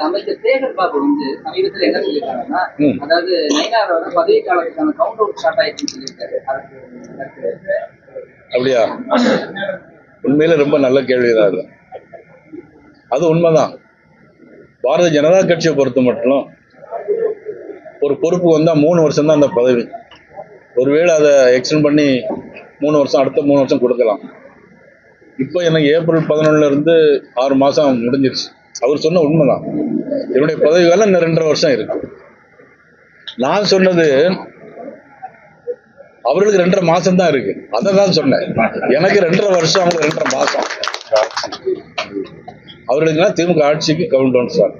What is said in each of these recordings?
அமைச்சர் சேகர் பாபு வந்து சமீபத்துல என்ன சொல்லியிருக்காங்கன்னா. அதாவது நைனாரோட பதவி காலத்துக்கான கவுண்ட் அவுட் ஸ்டார்ட் ஆயிடுச்சுன்னு சொல்லியிருக்காரு. அப்படியா? உண்மையில ரொம்ப நல்ல கேள்விதான் அது. அது உண்மைதான். பாரதிய ஜனதா கட்சியை பொறுத்த மட்டும் ஒரு பொறுப்பு வந்தா மூணு வருஷம் தான் அந்த பதவி. ஒருவேளை அதை எக்ஸ்டெண்ட் பண்ணி மூணு வருஷம் அடுத்த மூணு வருஷம் கொடுக்கலாம். இப்போ எனக்கு ஏப்ரல் பதினொன்னுல இருந்து ஆறு மாசம் முடிஞ்சிருச்சு. அவர் சொன்ன உண்மைதான். என்னுடைய பதவி காலம் இன்னும் ரெண்டரை வருஷம் இருக்கு. நான் சொன்னது அவர்களுக்கு ரெண்டரை மாசம் தான் இருக்கு. அதை தான் சொன்னேன். எனக்கு ரெண்டரை வருஷம் அவங்களுக்கு ரெண்டரை மாசம். அவர்களுக்குலாம் திமுக ஆட்சிக்கு கவுண்ட் டவுன் சார்.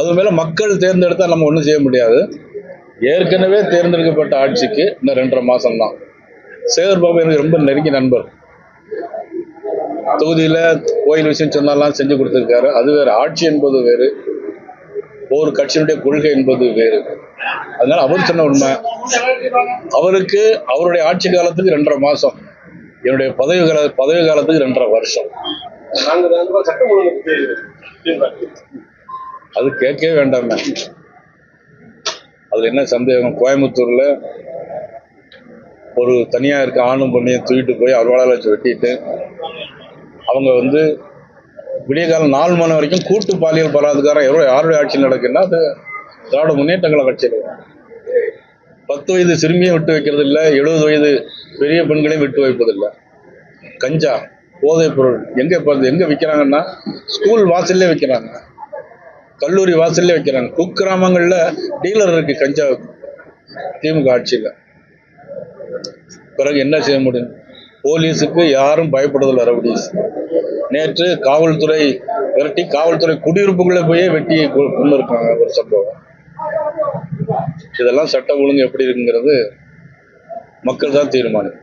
அது மேல மக்கள் தேர்ந்தெடுத்தா நம்ம ஒன்றும் செய்ய முடியாது. ஏற்கனவே தேர்ந்தெடுக்கப்பட்ட ஆட்சிக்கு இன்னும் ரெண்டரை மாசம் தான் சேகர் பாபு எனக்கு ரொம்ப நெருங்கிய நண்பர். தொகுதியில கோயில் விஷயம் சொன்னாலாம் செஞ்சு கொடுத்துருக்காரு. அது வேறு. ஆட்சி என்பது வேறு. ஒவ்வொரு கட்சியினுடைய கொள்கை என்பது வேறு. அதனால அவர் சொன்ன உண்மை. அவருக்கு அவருடைய ஆட்சி காலத்துக்கு ரெண்டரை மாசம். என்னுடைய பதவி கால பதவி காலத்துக்கு ரெண்டரை வருஷம். அது கேட்கவே வேண்டாமே. அதுல என்ன சந்தேகம்? கோயம்புத்தூர்ல ஒரு தனியா இருக்க ஆணும் பொண்ணையும் தூக்கிட்டு போய் அறுவாளால் வச்சு வெட்டிட்டு அவங்க வந்து விடிய காலம் நாலு மணி வரைக்கும் கூட்டு பாலியல் பலாத்காரம் எவ்வளோ யாருடைய ஆட்சி நடக்குன்னா அது திராவிட முன்னேற்ற கழக கட்சியில் பத்து வயது சிறுமியை விட்டு வைக்கிறது இல்லை எழுபது வயது பெரிய பெண்களையும் விட்டு வைப்பதில்லை. கஞ்சா போதைப் பொருள் எங்கே இப்போ எங்கே விற்கிறாங்கன்னா ஸ்கூல் வாசல்லே விற்கிறாங்க கல்லூரி வாசல்லே வைக்கிறாங்க. குக்கிராமங்களில் டீலர் இருக்கு கஞ்சா திமுக ஆட்சியில். பிறகு என்ன செய்ய முடியும்? போலீஸுக்கு யாரும் பயப்படுறதில்ல ரவுடிஸ் நேற்று காவல்துறை விரட்டி காவல்துறை குடியிருப்புகளை போய் வெட்டி கொ- கொண்டு இருக்காங்க ஒரு சம்பவம். இதெல்லாம் சட்டம் ஒழுங்கு எப்படி இருக்குங்கிறது மக்கள் தான் தீர்மானம்